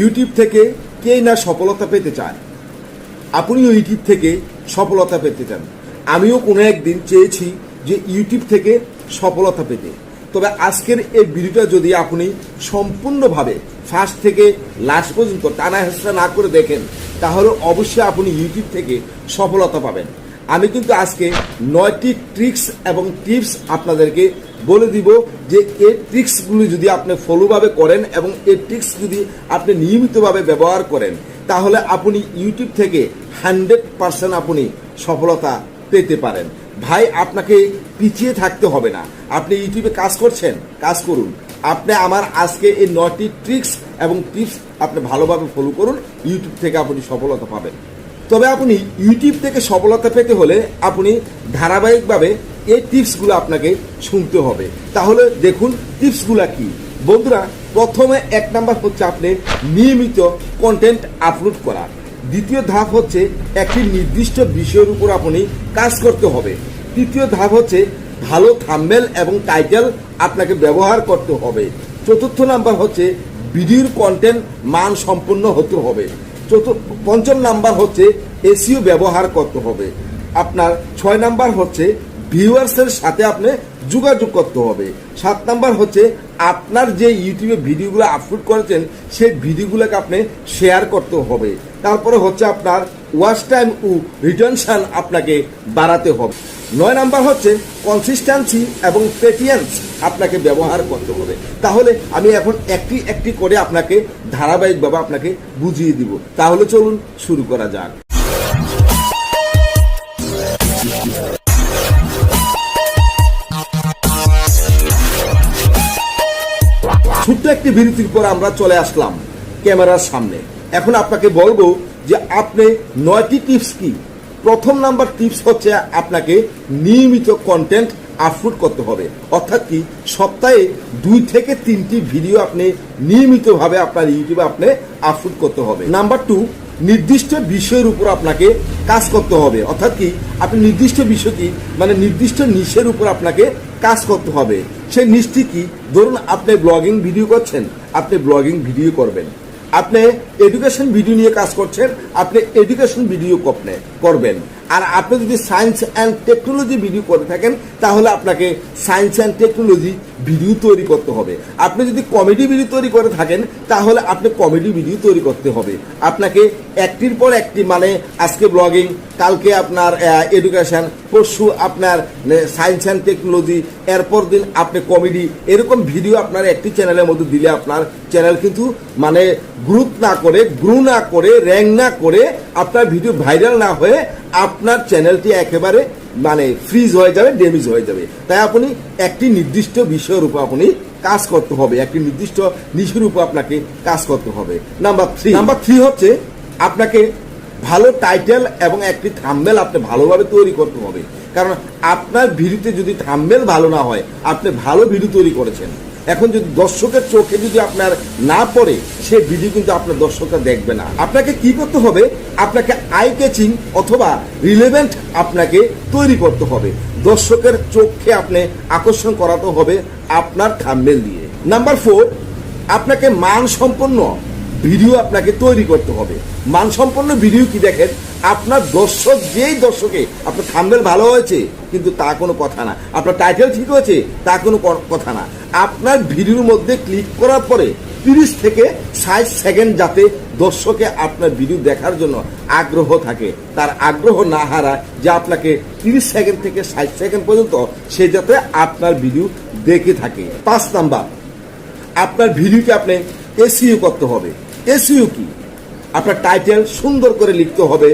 YouTube থেকে কেই না সফলতা পেতে চায়? আপনিও ইউটিউব থেকে সফলতা পেতে চান। আমিও কোনো একদিন চেয়েছি যে ইউটিউব থেকে সফলতা পেতে। তবে আজকের এই ভিডিওটা যদি আপনি সম্পূর্ণভাবে ফার্স্ট থেকে লাস্ট পর্যন্ত টানা হেসরা না করে দেখেন, তাহলে অবশ্যই আপনি ইউটিউব থেকে সফলতা পাবেন। আমি কিন্তু আজকে নয়টি ট্রিক্স এবং টিপস আপনাদেরকে বলে দিব যে এই ট্রিক্সগুলি যদি আপনি ফলোভাবে করেন এবং এই ট্রিক্স যদি আপনি নিয়মিতভাবে ব্যবহার করেন, তাহলে আপনি ইউটিউব থেকে হান্ড্রেড পার্সেন্ট আপনি সফলতা পেতে পারেন। ভাই, আপনাকে পিছিয়ে থাকতে হবে না। আপনি ইউটিউবে কাজ করছেন, কাজ করুন। আপনি আমার আজকে এই নয়টি ট্রিক্স এবং টিপস আপনি ভালোভাবে ফলো করুন ইউটিউব থেকে আপনি সফলতা পাবেন। তবে আপনি ইউটিউব থেকে সফলতা পেতে হলে আপনি ধারাবাহিকভাবে এই টিপসগুলো আপনাকে শুনতে হবে। তাহলে দেখুন টিপসগুলো কি। বন্ধুরা, প্রথমে এক নাম্বার হচ্ছে আপনি নিয়মিত কন্টেন্ট আপলোড করা। দ্বিতীয় ধাপ হচ্ছে একটি নির্দিষ্ট বিষয়ের উপর আপনি কাজ করতে হবে। তৃতীয় ধাপ হচ্ছে ভালো থাম্বেল এবং টাইটেল আপনাকে ব্যবহার করতে হবে। চতুর্থ নাম্বার হচ্ছে ভিডিওর কন্টেন্ট মান সম্পন্ন হতে হবে। পঞ্চম নাম্বার হচ্ছে এসিও ব্যবহার করতে হবে। আপনার ছয় নাম্বার হচ্ছে ভিউয়ার্সের সাথে আপনি যোগাযোগ করতে হবে। সাত নাম্বার হচ্ছে আপনার যে ইউটিউবে ভিডিওগুলো আপলোড করেছেন, সেই ভিডিওগুলোকে আপনি শেয়ার করতে হবে। তারপরে হচ্ছে আপনার ওয়াচ টাইম ও রিটেনশন আপনাকে বাড়াতে হবে। নয় নাম্বার হচ্ছে কনসিস্টেন্সি এবং পেটিয়েন্স আপনাকে ব্যবহার করতে হবে। তাহলে আমি এখন একটি একটি করে আপনাকে ধারাবাহিকভাবে আপনাকে বুঝিয়ে দিব। তাহলে চলুন শুরু করা যাক। ছোট্ট একটি বিরতির পর আমরা চলে আসলাম ক্যামেরার সামনে। এখন আপনাকে বলব যে আপনি নয়টি টিপস কি? প্রথম নাম্বার টিপস হচ্ছে আপনাকে নিয়মিত কন্টেন্ট আপলোড করতে হবে। অর্থাৎ কি, সপ্তাহে দুই থেকে তিনটি ভিডিও আপনি নিয়মিতভাবে আপনার ইউটিউবে আপনি আপলোড করতে হবে। নাম্বার টু নির্দিষ্ট বিষয়ের উপর আপনাকে কাজ করতে হবে। অর্থাৎ কি, আপনি নির্দিষ্ট বিষয় কি মানে নির্দিষ্ট নিশের উপর আপনাকে কাজ করতে হবে। সেই নিশটি কি? ধরুন আপনি ব্লগিং ভিডিও করছেন, আপনি ব্লগিং ভিডিও করবেন। আপনি এডুকেশন ভিডিও নিয়ে কাজ করছেন, আপনি এডুকেশন ভিডিও করবেন। আর আপনি যদি সায়েন্স অ্যান্ড টেকনোলজি ভিডিও করে থাকেন, তাহলে আপনাকে সায়েন্স অ্যান্ড টেকনোলজি ভিডিও তৈরি করতে হবে। আপনি যদি কমেডি ভিডিও তৈরি করে থাকেন, তাহলে আপনি কমেডি ভিডিও তৈরি করতে হবে। আপনাকে একটির পর একটি মানে আজকে ব্লগিং কালকে আপনার এডুকেশন পরশু আপনার সায়েন্স অ্যান্ড টেকনোলজি এরপর দিন আপনি কমেডি এরকম ভিডিও আপনার একটি চ্যানেলের মধ্যে দিলে আপনার চ্যানেল কিন্তু মানে গ্রুপ না করে গ্রু না করে র্যাঙ্ক না করে আপনার ভিডিও ভাইরাল না হয়ে আপনার চ্যানেলটি একেবারে মানে ফ্রিজ হয়ে যাবে ড্যামেজ হয়ে যাবে। তাই আপনি একটি নির্দিষ্ট বিষয়ের উপর আপনি কাজ করতে হবে, একটি নির্দিষ্ট নিশের উপর আপনাকে কাজ করতে হবে। নাম্বার থ্রি নাম্বার থ্রি হচ্ছে আপনাকে ভালো টাইটেল এবং একটি থাম্বেল আপনি ভালোভাবে তৈরি করতে হবে। কারণ আপনার ভিডিওতে যদি থাম্বেল ভালো না হয়, আপনি ভালো ভিডিও তৈরি করেছেন। এখন যদি দর্শকের চোখে যদি আপনার না পড়ে, সে ভিডিও কিন্তু আপনার দর্শকরা দেখবে না। আপনাকে কি করতে হবে? আপনাকে আই ক্যাচিং অথবা রিলেভেন্ট আপনাকে তৈরি করতে হবে। দর্শকের চোখে আপনি আকর্ষণ করাতে হবে আপনার থাম্বেল দিয়ে। নাম্বার ফোর আপনাকে মান সম্পন্ন ভিডিও আপনাকে তৈরি করতে হবে। মানসম্পন্ন ভিডিও কি দেখেন? আপনার দর্শক, যেই দর্শকে আপনার থাম্বেল ভালো হয়েছে, কিন্তু তা কোনো কথা না। আপনার টাইটেল ঠিক হয়েছে, তা কোনো কথা না। আপনার ভিডিওর মধ্যে ক্লিক করার পরে তিরিশ থেকে ষাট সেকেন্ড যাতে দর্শকে আপনার ভিডিও দেখার জন্য আগ্রহ থাকে। তার আগ্রহ না হারায় যে আপনাকে তিরিশ সেকেন্ড থেকে ষাট সেকেন্ড পর্যন্ত সে যাতে আপনার ভিডিও দেখে থাকে। পাঁচ নাম্বার, আপনার ভিডিওকে আপনি এসইও করতে হবে। এসইও কি আপনার টাইটেল সুন্দর করে লিখতে হবে,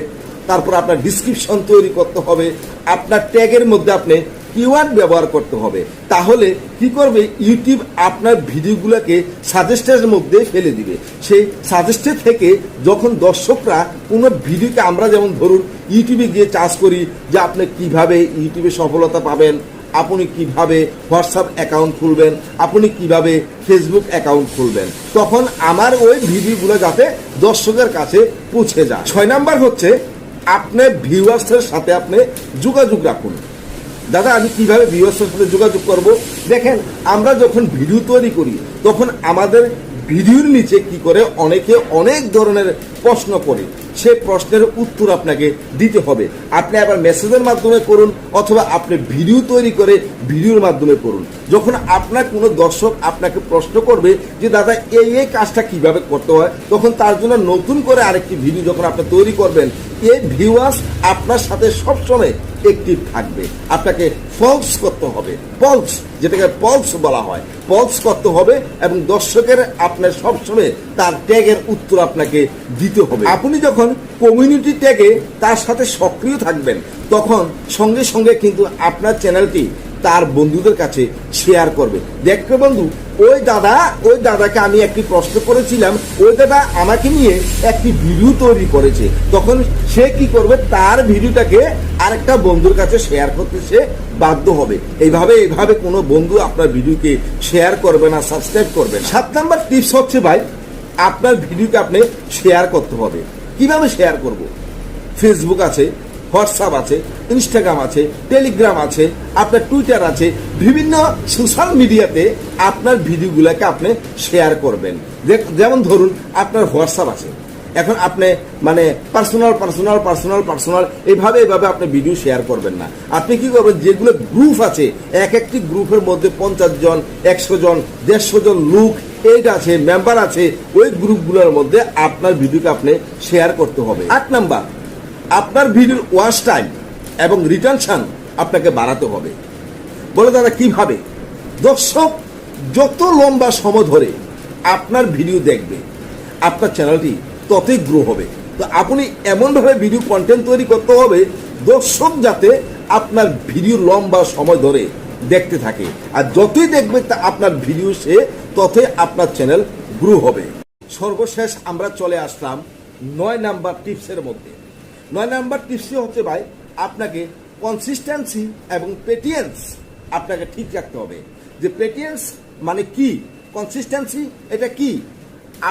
তারপর আপনার ডিসক্রিপশন তৈরি করতে হবে, আপনার ট্যাগের মধ্যে আপনি কিওয়ার্ড ব্যবহার করতে হবে। তাহলে কি করবে? ইউটিউব আপনার ভিডিওগুলোকে সাজেস্টের মধ্যে ফেলে দিবে। সেই সাজেস্টে থেকে যখন দর্শকরা কোনো ভিডিওকে আমরা যেমন ধরুন ইউটিউবে গিয়ে চার্জ করি যে আপনি কীভাবে ইউটিউবে সফলতা পাবেন আপনি কীভাবে হোয়াটসঅ্যাপ অ্যাকাউন্ট খুলবেন? আপনি কীভাবে ফেসবুক অ্যাকাউন্ট খুলবেন? তখন আমার ওই ভিডিওগুলো যাতে দর্শকের কাছে পৌঁছে যায়। ছয় নাম্বার হচ্ছে, আপনি ভিউয়ার্সের সাথে আপনি যোগাযোগ রাখুন। দাদা, আমি কীভাবে ভিউয়ার্সের সাথে যোগাযোগ করব? দেখেন, আমরা যখন ভিডিও তৈরি করি, তখন আমাদের ভিডিওর নিচে কি করে অনেকে অনেক ধরনের প্রশ্ন করে, সে প্রশ্নের উত্তর আপনাকে দিতে হবে। আপনি আবার মেসেজের মাধ্যমে করুন অথবা আপনি ভিডিও তৈরি করে ভিডিওর মাধ্যমে করুন। যখন আপনার কোনো দর্শক আপনাকে প্রশ্ন করবে যে, দাদা, এই এই কাজটা কীভাবে করতে হয়? তখন তার জন্য নতুন করে আরেকটি ভিডিও যখন আপনি তৈরি করবেন এই ভিউয়ার্স আপনার সাথে সবসময় একটিভ থাকবে। আপনাকে ফলস করতে হবে। পলস যেটাকে পলস বলা হয় পলস করতে হবে এবং দর্শকের আপনার সবসময় তার ট্যাগের উত্তর আপনাকে দিতে হবে। আপনি যখন কমিউনিটি ট্যাগে তার সাথে সক্রিয় থাকবেন, তখন সঙ্গে সঙ্গে কিন্তু আপনার চ্যানেলটি তার বন্ধুদের কাছে শেয়ার করবে। দেখবে বন্ধু, ওই দাদা, ওই দাদাকে আমি একটি প্রশ্ন করেছিলাম, ওই দাদা আমাকে নিয়ে একটি ভিডিও তৈরি করেছে। তখন সে কি করবে, তার ভিডিওটাকে আরেকটা বন্ধুর কাছে শেয়ার করতে সে বাধ্য হবে। এইভাবে এইভাবে কোনো বন্ধু আপনার ভিডিওকে শেয়ার করবে না সাবস্ক্রাইব করবে না। সাত নাম্বার টিপস হচ্ছে ভাই, আপনার ভিডিওকে আপনি শেয়ার করতে হবে। কীভাবে শেয়ার করব? ফেসবুক আছে হোয়াটসঅ্যাপ আছে, ইনস্টাগ্রাম আছে, টেলিগ্রাম আছে, আপনার টুইটার আছে, বিভিন্ন সোশ্যাল মিডিয়াতে আপনার ভিডিওগুলোকে আপনি শেয়ার করবেন। যেমন ধরুন, আপনার হোয়াটসঅ্যাপ আছে। এখন আপনি মানে পার্সোনাল পার্সোনাল পার্সোনাল পার্সোনাল এইভাবে এইভাবে আপনি ভিডিও শেয়ার করবেন না। আপনি কি করবেন, যেগুলো গ্রুপ আছে, এক একটি গ্রুপের মধ্যে পঞ্চাশ জন, একশো জন, দেড়শো জন লোক, এইটা আছে, মেম্বার আছে, ওই গ্রুপগুলোর মধ্যে আপনার ভিডিওকে আপনি শেয়ার করতে হবে। আট নাম্বার আপনার ভিডিওর ওয়াচ টাইম এবং রিটেনশন আপনাকে বাড়াতে হবে। বলে দাদা, কীভাবে? দর্শক, যত লম্বা সময় ধরে আপনার ভিডিও দেখবে, আপনার চ্যানেলটি ততই গ্রো হবে। তো আপনি এমনভাবে ভিডিও কন্টেন্ট তৈরি করতে হবে, দর্শক যাতে আপনার ভিডিও লম্বা সময় ধরে দেখতে থাকে। আর যতই দেখবে তা আপনার ভিডিও সে ততই আপনার চ্যানেল গ্রো হবে। সর্বশেষ আমরা চলে আসলাম নয় নাম্বার টিপসের মধ্যে। নয় নাম্বার টিপসই হচ্ছে ভাই, আপনাকে কনসিস্টেন্সি এবং পেটিয়েন্স আপনাকে ঠিক রাখতে হবে। যে পেটিয়েন্স মানে কি? কনসিস্টেন্সি এটা কি?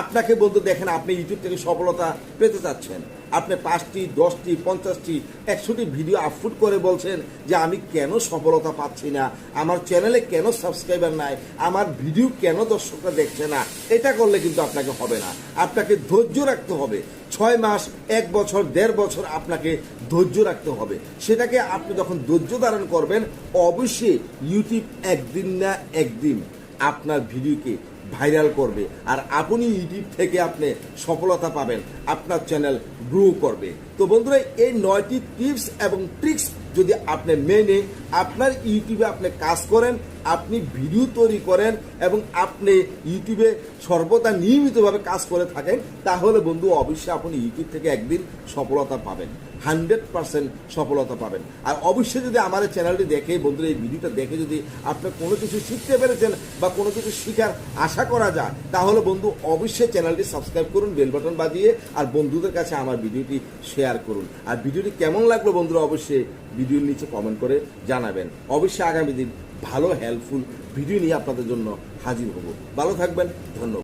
আপনাকে বলতে দেখেন, আপনি ইউটিউব থেকে সফলতা পেতে চাচ্ছেন। আপনি পাঁচটি, দশটি, পঞ্চাশটি, একশোটি ভিডিও আপলোড করে বলছেন যে আমি কেন সফলতা পাচ্ছি না? আমার চ্যানেলে কেন সাবস্ক্রাইবার নাই? আমার ভিডিও কেন দর্শকরা দেখছে না? এটা করলে কিন্তু আপনাকে হবে না। আপনাকে ধৈর্য রাখতে হবে। ছয় মাস, এক বছর, দেড় বছর আপনাকে ধৈর্য রাখতে হবে। সেটাকে আপনি যখন ধৈর্য ধারণ করবেন, অবশ্যই ইউটিউব একদিন না একদিন আপনার ভিডিওকে ভাইরাল করবে। আর আপনি ইউটিউব থেকে আপনি সফলতা পাবেন, আপনার চ্যানেল গ্রো করবে। তো বন্ধুরা, এই নয়টি টিপস এবং ট্রিক্স যদি আপনি মেনে আপনার ইউটিউবে আপনি কাজ করেন আপনি ভিডিও তৈরি করেন এবং আপনি ইউটিউবে সর্বদা নিয়মিতভাবে কাজ করে থাকেন, তাহলে বন্ধু অবশ্যই আপনি ইউটিউব থেকে একদিন সফলতা পাবেন। হান্ড্রেড পার্সেন্ট সফলতা পাবেন। আর অবশ্যই যদি আমার চ্যানেলটি দেখে, বন্ধুরা, এই ভিডিওটা দেখে যদি আপনি কোনো কিছু শিখতে পেরেছেন বা কোনো কিছু শিখার আশা করা যায়, তাহলে বন্ধু অবশ্যই চ্যানেলটি সাবস্ক্রাইব করুন, বেল বাটন বাজিয়ে, আর বন্ধুদের কাছে আমার ভিডিওটি শেয়ার করুন। আর ভিডিওটি কেমন লাগল বন্ধুরা, অবশ্যই ভিডিওর নিচে কমেন্ট করে জানাবেন। অবশ্যই আগামী দিন ভালো হেল্পফুল ভিডিও নিয়ে আপনাদের জন্য হাজির হব। ভালো থাকবেন ধন্যবাদ।